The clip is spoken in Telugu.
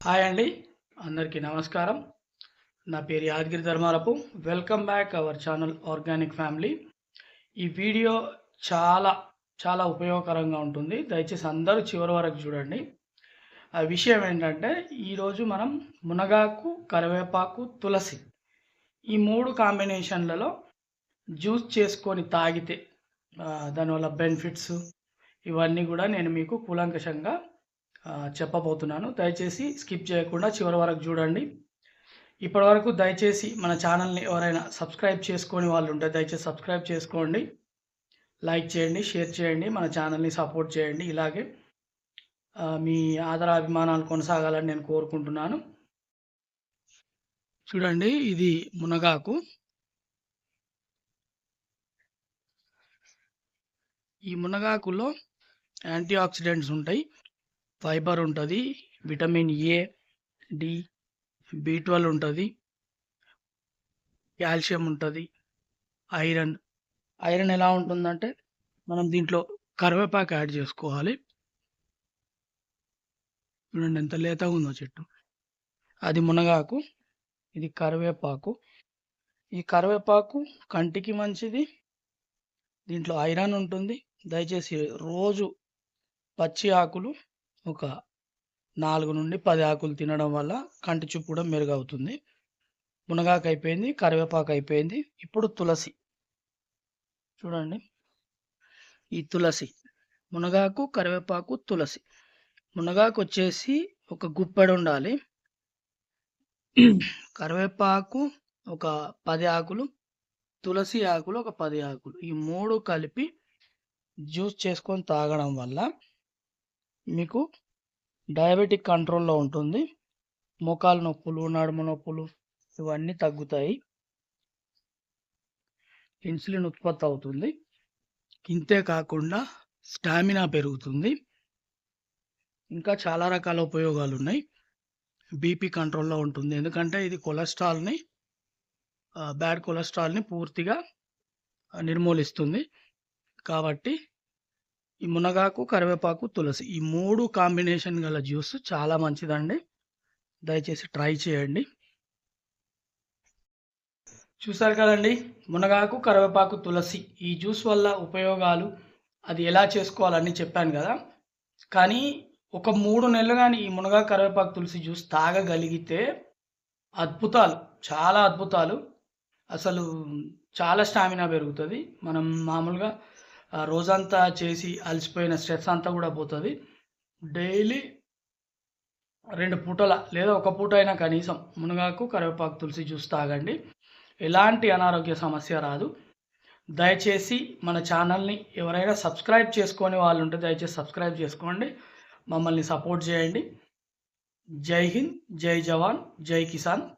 హాయ్ అండి. అందరికీ నమస్కారం. నా పేరు Yadagiri Dharmarapu welcome back our channel organic family ఈ వీడియో చాలా చాలా ఉపయోగకరంగా ఉంటుంది. దయచేసి అందరూ చివరి వరకు చూడండి. ఆ విషయం ఏంటంటే ఈరోజు మనం మునగాకు కరివేపాకు తులసి ఈ మూడు కాంబినేషన్లలో జ్యూస్ చేసుకొని తాగితే దానివల్ల బెనిఫిట్స్ ఇవన్నీ కూడా నేను మీకు కూలంకషంగా చెప్పబోతున్నాను. దయచేసి స్కిప్ చేయకుండా చివరి వరకు చూడండి. ఇప్పటివరకు దయచేసి మన ఛానల్ని ఎవరైనా సబ్స్క్రైబ్ చేసుకొని వాళ్ళు ఉంటే దయచేసి సబ్స్క్రైబ్ చేసుకోండి. లైక్ చేయండి షేర్ చేయండి మన ఛానల్ని సపోర్ట్ చేయండి. ఇలాగే మీ ఆదర అభిమానాలు కొనసాగాలని నేను కోరుకుంటున్నాను. చూడండి ఇది మునగాకు. ఈ మునగాకులో యాంటీ ఆక్సిడెంట్స్ ఉంటాయి. ఫైబర్ ఉంటుంది vitamin A D B twelve ఉంటుంది కాల్షియం ఉంటుంది ఐరన్. ఐరన్ ఎలా ఉంటుందంటే మనం దీంట్లో కరివేపాకు యాడ్ చేసుకోవాలి. చూడండి ఎంత లేతగా ఉందో చెట్టు. అది మునగాకు ఇది కరివేపాకు. ఈ కరివేపాకు కంటికి మంచిది దీంట్లో ఐరన్ ఉంటుంది. దయచేసి రోజు పచ్చి ఆకులు ఒక నాలుగు నుండి పది ఆకులు తినడం వల్ల కంటి చూపు కూడా మెరుగవుతుంది. మునగాకు అయిపోయింది కరివేపాకు అయిపోయింది. ఇప్పుడు తులసి. చూడండి. ఈ తులసి. మునగాకు కరివేపాకు తులసి. మునగాకు వచ్చేసి ఒక గుప్పెడు ఉండాలి. కరివేపాకు ఒక పది ఆకులు తులసి ఆకులు ఒక పది ఆకులు. ఈ మూడు కలిపి జ్యూస్ చేసుకొని తాగడం వల్ల మీకు డయాబెటిక్ కంట్రోల్లో ఉంటుంది. మోకాలు నొప్పులు నడుము నొప్పులు ఇవన్నీ తగ్గుతాయి. ఇన్సులిన్ ఉత్పత్తి అవుతుంది. ఇంతే కాకుండా స్టామినా పెరుగుతుంది. ఇంకా చాలా రకాల ఉపయోగాలు ఉన్నాయి. బీపీ కంట్రోల్లో ఉంటుంది. ఎందుకంటే ఇది కొలెస్ట్రాల్ని బ్యాడ్ కొలెస్ట్రాల్ని పూర్తిగా నిర్మూలిస్తుంది. కాబట్టి ఈ మునగాకు కరివేపాకు తులసి ఈ మూడు కాంబినేషన్ గల జ్యూస్ చాలా మంచిదండి. దయచేసి ట్రై చేయండి. చూసారు కదండి? మునగాకు కరివేపాకు తులసి ఈ జ్యూస్ వల్ల ఉపయోగాలు అది ఎలా చేసుకోవాలని చెప్పాను కదా? కానీ ఒక మూడు నెలలు కానీ ఈ మునగా కరివేపాకు తులసి జ్యూస్ తాగగలిగితే అద్భుతాలు చాలా అద్భుతాలు. అసలు చాలా స్టామినా పెరుగుతుంది. మనం మామూలుగా రోజంతా చేసి అలసిపోయిన స్ట్రెస్ అంతా కూడా పోతుంది. డైలీ రెండు పూటల లేదా ఒక పూట అయినా కనీసం మునగాకు కరివేపాకు తులసి జ్యూస్ తాగండి. ఎలాంటి అనారోగ్య సమస్య రాదు. దయచేసి మన ఛానల్ని ఎవరైనా సబ్స్క్రైబ్ చేసుకొని వాళ్ళు ఉంటే దయచేసి సబ్స్క్రైబ్ చేసుకోండి. మమ్మల్ని సపోర్ట్ చేయండి. జై హింద్ జై జవాన్ జై కిసాన్.